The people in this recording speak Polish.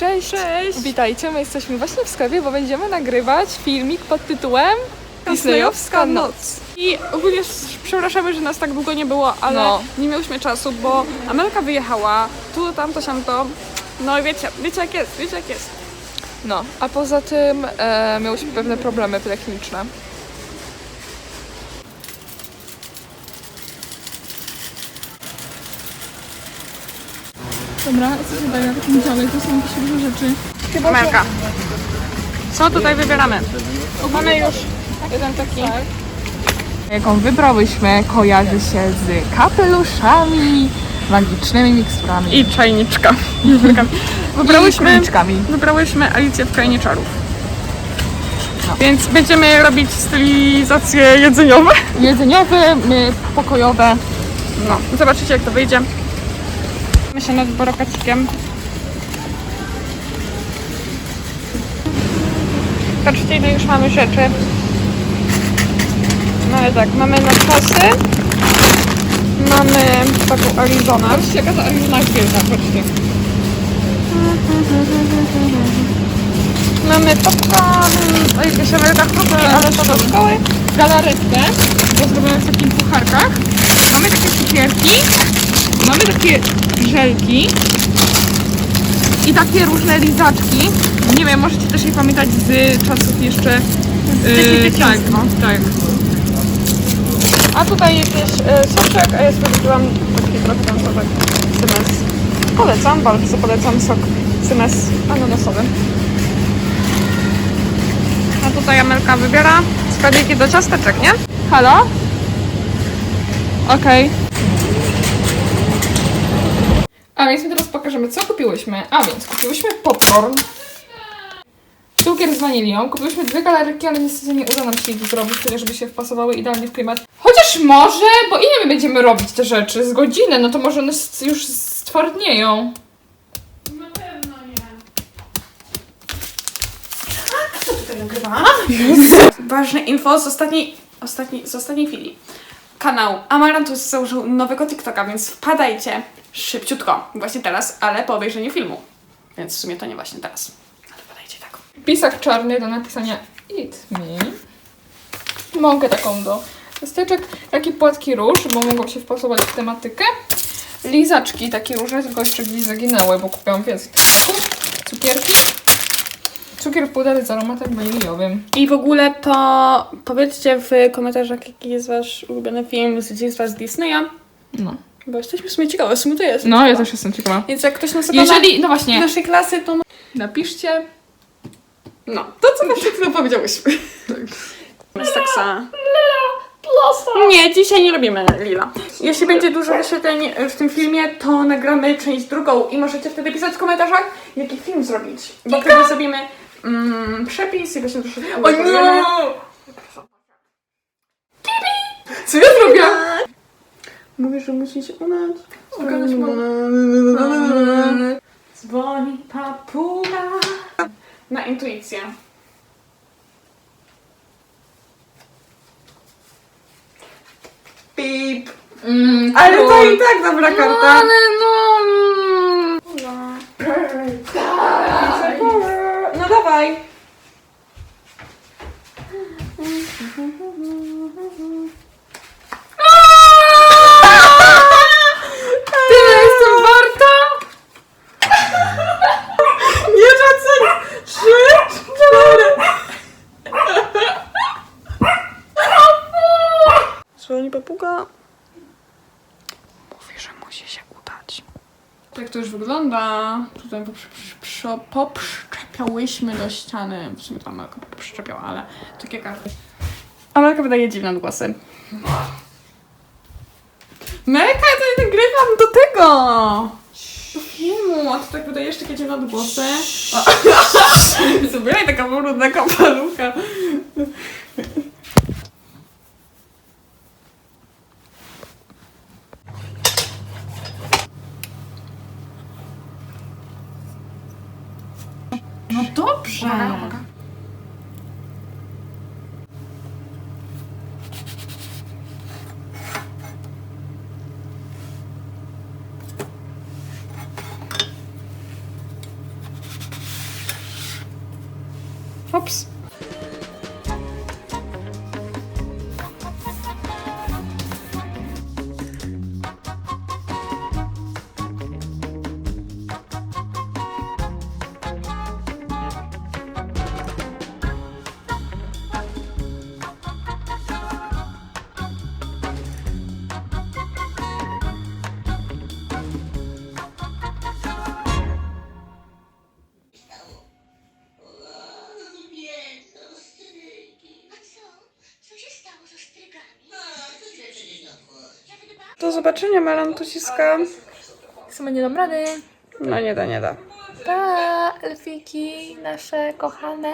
Cześć! Cześć! Witajcie, my jesteśmy właśnie w sklepie, bo będziemy nagrywać filmik pod tytułem Disneyowska noc. I ogólnie przepraszamy, że nas tak długo nie było, ale No. nie miałyśmy czasu, bo Amelka wyjechała, tu, tamto, siamto. No i wiecie, wiecie jak jest, wiecie jak jest. No, a poza tym e, miałyśmy pewne problemy techniczne. Dobra, co tutaj na takim dziale? To są jakieś duże rzeczy. Amelka. Co tutaj wybieramy? Mamy już jeden taki. Jaką wybrałyśmy, kojarzy się z kapeluszami, magicznymi miksturami I czajniczka. i Wybrałyśmy, króliczkami. wybrałyśmy Alicję w Krainie Czarów. Więc będziemy robić stylizacje jedzeniowe. Jedzeniowe, pokojowe. No, zobaczycie jak to wyjdzie. My się nad borokacikiem. Patrzcie ile już mamy rzeczy. Mamy tak, mamy na. Mamy taką Arizonę. Patrzcie, jaka ta Arizona jest wielka, patrzcie. Mamy popcorn, jakieś Ameryka chrupki, ale to do szkoły. Galaretkę, bo zrobione w takich pucharkach. Mamy takie cukierki, mamy takie żelki i takie różne lizaczki. Nie wiem, możecie też je pamiętać z czasów jeszcze... Yy, tak, tak. A tutaj jakieś e, soczek, a ja sobie kupiłam taki trochę tam soczek symes. Polecam, bardzo polecam sok symes ananasowy. A tutaj Amelka wybiera składniki do ciasteczek, nie? Halo? Okej. A więc my teraz pokażemy, co kupiłyśmy. A więc kupiłyśmy popcorn, cukier z wanilią, kupiłyśmy dwie galaryki, ale niestety nie uda nam się ich zrobić, tyle żeby się wpasowały idealnie w klimat. Chociaż może, bo ile my będziemy robić te rzeczy? Z godzinę, no to może one już stwardnieją. Ważne info z ostatniej, ostatniej, z ostatniej chwili. Kanał Amarantus założył nowego TikToka, więc wpadajcie szybciutko, właśnie teraz, ale po obejrzeniu filmu. Więc w sumie to nie właśnie teraz. Ale wpadajcie tak. Pisak czarny do napisania It Me. Mąkę taką do steczek. Takie płatki róż, bo mogą się wpasować w tematykę. Lizaczki takie różne, tylko jeszcze gdzieś zaginęły, bo kupiłam więcej. Cukierki. Cukier puder z aromatem waniliowym. I w ogóle to powiedzcie w komentarzach, jaki jest wasz ulubiony film z dzieciństwa z Disneya. No. Bo jesteśmy w sumie ciekawe, w sumie to jest. No, ja też jestem ciekawa. Więc jak ktoś nas Jeżeli, no z właśnie, naszej klasy, to napiszcie. no, to co właśnie chwilę powiedziałyśmy. Jest tak samo. Nie, dzisiaj nie robimy Lila. Jeśli będzie dużo wyświetleń w tym filmie, to nagramy część drugą i możecie wtedy pisać w komentarzach, jaki film zrobić. Bo wtedy zrobimy mm, przepis i właśnie troszeczkę... O nie! Co ja zrobię? Mówisz, że musi się. Zgadać Dzwoni papuga. Na intuicję. Pip. Mm, Ale to i tak dobra karta. Ale no... mm. No dawaj. Tyle jestem warta? Nie rzucaj! Trzy, cztery. Dzwoni papuga. Mówi, że musi się udać. Tak to już wygląda. Tutaj poprzczepiałyśmy do ściany. W sumie to Amelka poprzczepiała, ale takie karty. Amelka wydaje dziwne odgłosy. Melka, ja to nagrywam do tego! Do filmu, a ty tak wydajesz takie dziwne odgłosy. Zabieraj taka brudna Dobrze. No dobrze. Uwaga, uwaga. Do zobaczenia, Melantusiska. Chyba nie dam rady. No nie da, nie da. Pa, elfiki nasze kochane.